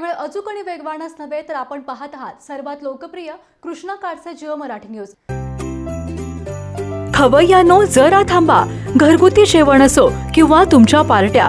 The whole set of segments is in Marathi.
केवळ अचूक आणि वेगवानच नव्हे तर आपण पाहत आहात सर्वात लोकप्रिय कृष्णा काडचे जिओ मराठी न्यूज. खवय्यानो जरा थांबा. घरगुती जेवण असो किंवा तुमच्या पार्ट्या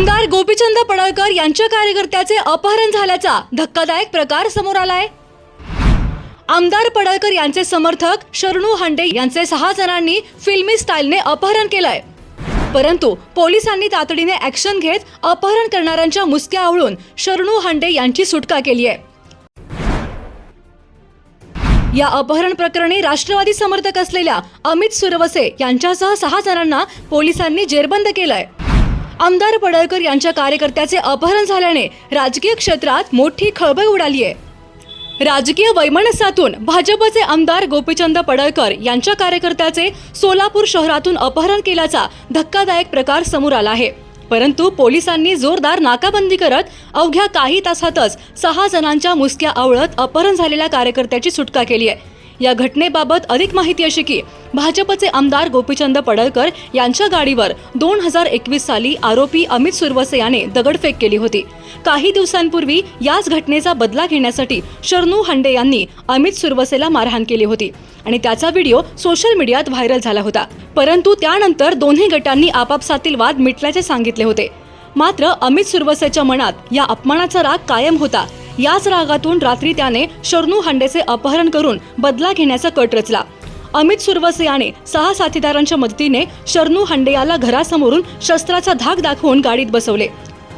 आमदार गोपीचंद पडळकर यांच्या कार्यकर्त्याचे अपहरण झाल्याचा धक्कादायक प्रकार समोर आलाय. आमदार पडळकर यांचे समर्थक शरणू हांडे यांचे सहा जणांनी फिल्मी स्टाईलने अपहरण केलंय. परंतु पोलिसांनी तातडीने ऍक्शन घेत अपहरण करणाऱ्यांच्या मुसक्या आवळून शरणू हांडे यांची सुटका केली आहे. या अपहरण प्रकरणी राष्ट्रवादी समर्थक असलेल्या अमित सुरवसे यांच्यासह सहा जणांना पोलिसांनी जेरबंद केलंय. आमदार पडळकर यांच्या कार्यकर्त्याचे अपहरण झाल्याने राजकीय क्षेत्रात मोठी खळबळ उडाली आहे. राजकीय वैमनस्यातून भाजपचे आमदार गोपीचंद पडळकर यांच्या कार्यकर्त्याचे सोलापूर शहरातून अपहरण केल्याचा धक्कादायक प्रकार समोर आला आहे. परंतु पोलिसांनी जोरदार नाकाबंदी करत अवघ्या काही तासातच सहा जणांच्या मुसक्या आवळत अपहरण झालेल्या कार्यकर्त्याची सुटका केली आहे. या घटनेबाबत अधिक माहिती अशी की भाजपचे आमदार गोपीचंद पडळकर यांच्या गाडीवर दोन हजार एकवीस साली आरोपी अमित सुरवसे याने दगडफेक केली होती. काही दिवसांपूर्वी याच घटनेचा बदला घेण्यासाठी शरणू हंडे यांनी अमित सुरवसेला मारहाण केली होती आणि त्याचा व्हिडिओ सोशल मीडियात व्हायरल झाला होता. परंतु त्यानंतर दोन्ही गटांनी आपापसातील वाद मिटल्याचे सांगितले होते. मात्र अमित सुरवसेच्या मनात या अपमानाचा राग कायम होता. याच रागातून रात्री त्याने शरणू हांडेचे अपहरण करून बदला घेण्याचा कट रचला. अमित सुरवसे याने सहा साथीदारांच्या मदतीने शरणू हांडे याला घरासमोरून शस्त्राचा धाक दाखवून गाडीत बसवले.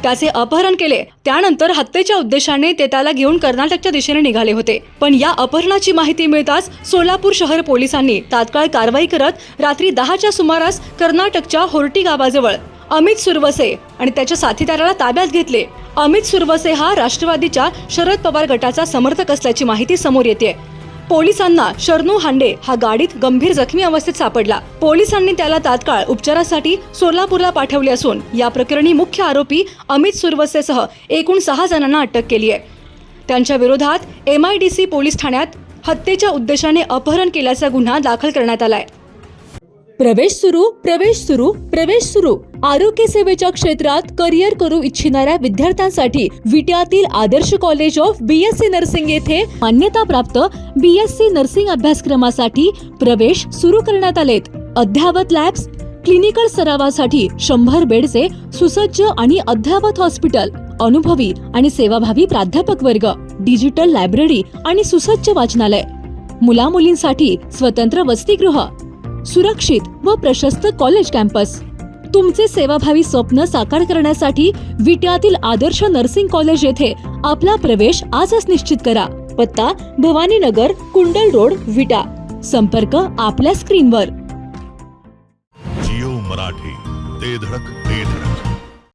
त्याचे अपहरण केले. त्यानंतर हत्येच्या उद्देशाने ते त्याला घेऊन कर्नाटकच्या दिशेने निघाले होते. पण या अपहरणाची माहिती मिळताच सोलापूर शहर पोलिसांनी तात्काळ कारवाई करत रात्री दहाच्या सुमारास कर्नाटकच्या होर्टी गावाजवळ अमित सुरवसे आणि त्याच्या साथीदाराला ताब्यात घेतले. अमित सुरवसे हा राष्ट्रवादीच्या शरद पवार गटाचा समर्थक असल्याची माहिती समोर येते पोलिसांना शरणू हांडे हा गाडीत गंभीर जखमी अवस्थेत सापडला. पोलिसांनी त्याला तात्काळ उपचारासाठी सोलापूरला पाठवले असून या प्रकरणी मुख्य आरोपी अमित सुरवसेसह एकूण सहा जणांना अटक केली आहे. त्यांच्या विरोधात M I D C police ठाण्यात हत्येच्या उद्देशाने अपहरण केल्याचा गुन्हा दाखल करण्यात आलाय. प्रवेश सुरू प्रवेश सुरू प्रवेश सुरू. आरोग्य सेवेच्या क्षेत्रात करिअर करू इच्छिणाऱ्या विद्यार्थ्यांसाठी विट्यातील Adarsh college of BSc nursing येथे मान्यताप्राप्त बीएससी नर्सिंग अभ्यासक्रमासाठी प्रवेश सुरू करण्यात आलेत. अद्ययावत लॅब्स क्लिनिकल सरावासाठी शंभर बेडचे सुसज्ज आणि अद्ययावत हॉस्पिटल अनुभवी आणि सेवाभावी प्राध्यापक वर्ग डिजिटल लायब्ररी आणि सुसज्ज वाचनालय. मुला मुलींसाठी स्वतंत्र वसतिगृह सुरक्षित व प्रशस्त कॉलेज कॅम्पस. तुमचे सेवाभावी स्वप्न साकार करण्यासाठी विट्यातील आदर्श नर्सिंग कॉलेज येथे आपला प्रवेश आजच निश्चित करा. पत्ता भवानीनगर कुंडल रोड विटा. संपर्क आपल्या स्क्रीनवर. जिओ मराठी ते धडक.